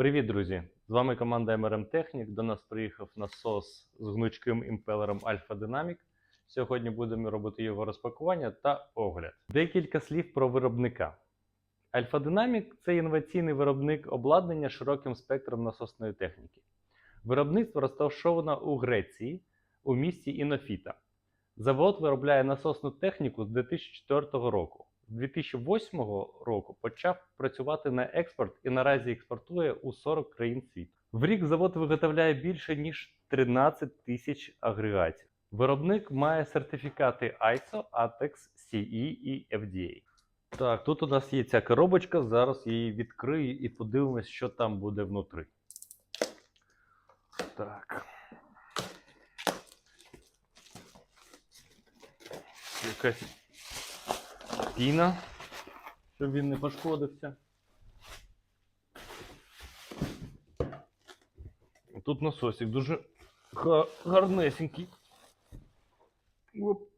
Привіт, друзі! З вами команда MRM Технік. До нас приїхав насос з гнучким імпелером Alpha Dynamic. Сьогодні будемо робити його розпакування та огляд. Декілька слів про виробника. Alpha Dynamic – це інноваційний виробник обладнання широким спектром насосної техніки. Виробництво розташовано у Греції у місті Інофіта. Завод виробляє насосну техніку з 2004 року. З 2008 року почав працювати на експорт і наразі експортує у 40 країн світу. В рік завод виготовляє більше ніж 13 тисяч агрегатів. Виробник має сертифікати ISO, ATEX, CE і FDA. Так, тут у нас є ця коробочка. Зараз її відкрию і подивимось, що там буде внутри. Так. Якась піна, щоб він не пошкодився. Тут насосик дуже гарнесенький. Оп.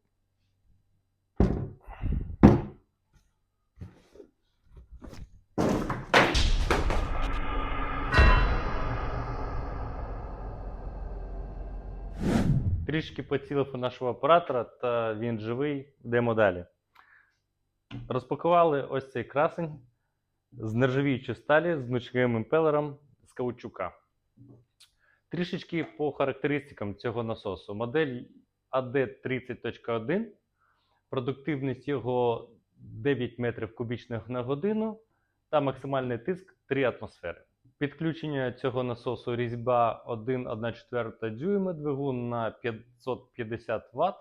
Трішки поцілив у нашого оператора, та він живий. Йдемо далі. Розпакували ось цей красень з нержавіючої сталі з гнучким імпелером з каучука. Трішечки по характеристикам цього насосу. Модель AD30.1. Продуктивність його 9 метрів кубічних на годину та максимальний тиск 3 атмосфери. Підключення цього насосу різьба 1,1,4 дюйма, двигун на 550 Вт,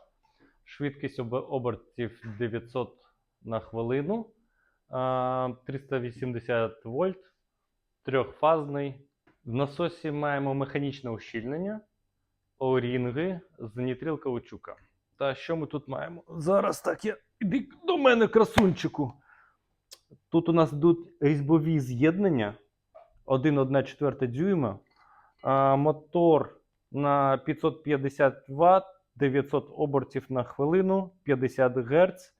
швидкість обертів 900 на хвилину, 380 вольт, трьохфазний. В насосі маємо механічне ущільнення, орінги з нітрил каучука. Та що ми тут маємо? Зараз так я. Іди до мене, красунчику. Тут у нас йдуть різьбові з'єднання 1,1,4 дюйма, а, мотор на 550 Вт, 900 обертів на хвилину, 50 Гц,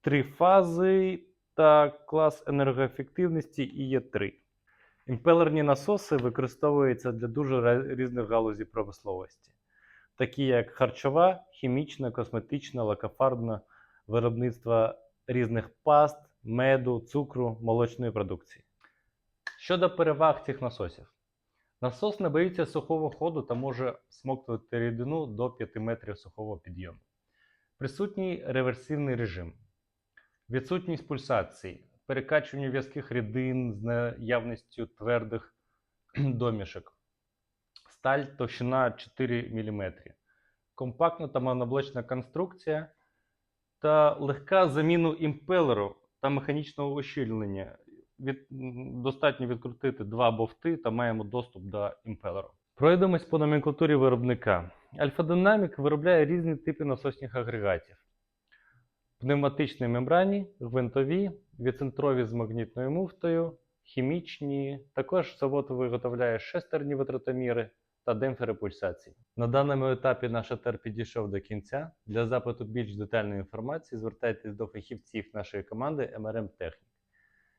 три фази та клас енергоефективності ІЕ3. Імпелерні насоси використовуються для дуже різних галузей промисловості, такі як харчова, хімічна, косметична, лакофарбна, виробництво різних паст, меду, цукру, молочної продукції. Щодо переваг цих насосів. Насос не боїться сухого ходу та може смоктувати рідину до 5 метрів сухого підйому. Присутній реверсивний режим, відсутність пульсації, перекачування в'язких рідин з наявністю твердих домішок, сталь товщина 4 мм, компактна та моноблочна конструкція та легка заміну імпелеру та механічного ущільнення. Від, достатньо відкрутити два бовти та маємо доступ до імпелеру. Пройдемось по номенклатурі виробника. Alpha Dynamic виробляє різні типи насосних агрегатів: пневматичні мембрані, гвинтові, відцентрові з магнітною муфтою, хімічні. Також завод виготовляє шестерні витратоміри та демпфери пульсації. На даному етапі наш етер підійшов до кінця. Для запиту більш детальної інформації звертайтесь до фахівців нашої команди MRM Технік.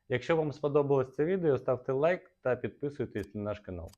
Якщо вам сподобалось це відео, ставте лайк та підписуйтесь на наш канал.